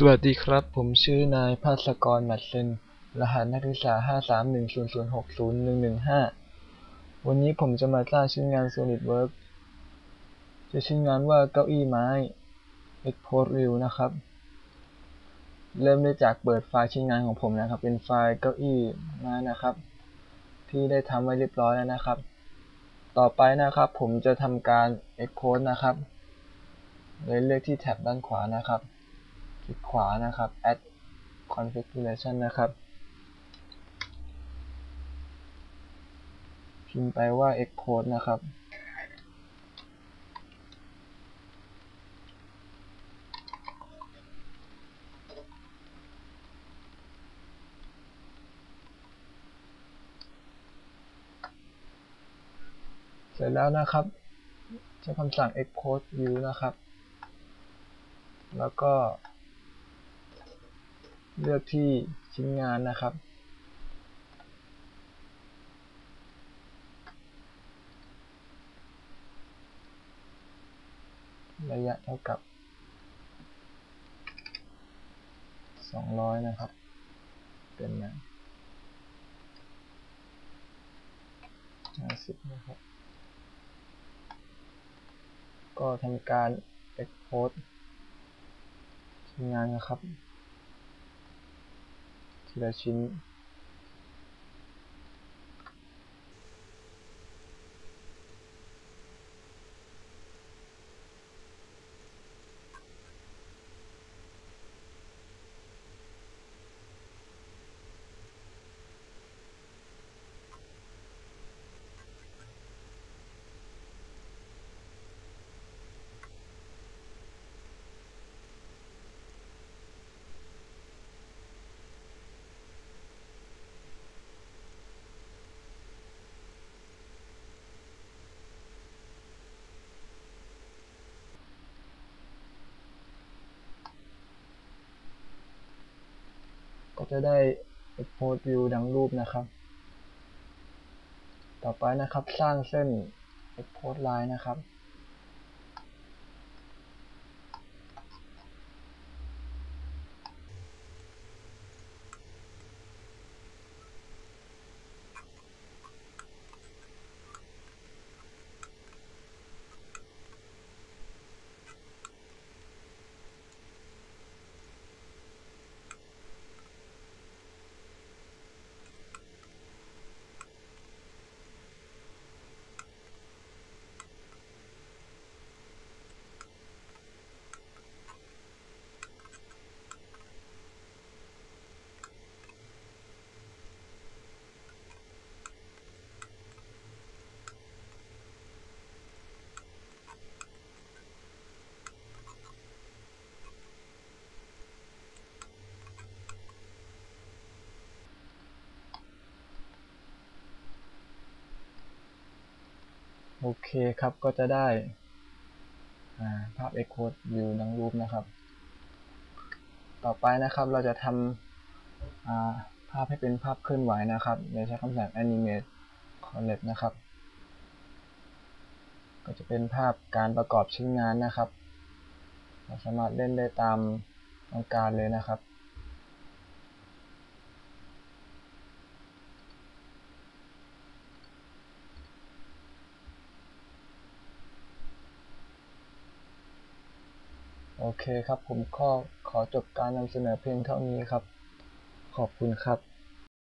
สวัสดีครับ ผมชื่อนายภาสกรหมัดเซนรหัสนักศึกษา 5310060115 วันนี้ผมจะมาสร้างชิ้นงาน SolidWorks จะชิ้นงานว่าเก้าอี้ไม้ Export View นะครับ เริ่มได้จากเปิดไฟล์ชิ้นงานของผมนะครับ เป็นไฟล์เก้าอี้ไม้นะครับ ที่ได้ทำไว้เรียบร้อยแล้วนะครับ ต่อไปนะครับผมจะทำการ Export นะครับ เลยเลือกที่แท็บด้านขวานะครับ ลิกขวานะครับ add configuration นะครับพิมพ์ไปว่า export นะครับ เสร็จแล้วนะครับ ใช้คำสั่ง export view นะครับ แล้วก็ เลือกที่ชิ้นงานนะครับ ระยะเท่ากับ 200 นะครับ เป็นนะ50 นะครับ ก็ทำการ export ชิ้นงานนะครับ ทีละ ก็จะได้ export view ดังรูปนะครับ ต่อไปนะครับสร้างเส้น export line นะครับ โอเคครับก็จะได้ภาพ Export View ดังรูปนะครับ ต่อไปนะครับเราจะทำภาพให้เป็นภาพเคลื่อนไหวนะครับโดยใช้คำสั่ง Animate Collect นะครับ ก็จะเป็นภาพการประกอบชิ้นงานนะครับ เราสามารถเล่นได้ตามต้องการเลยนะครับ โอเคครับผมก็ขอจบการนำเสนอเพียงเท่านี้ครับ ขอบคุณครับ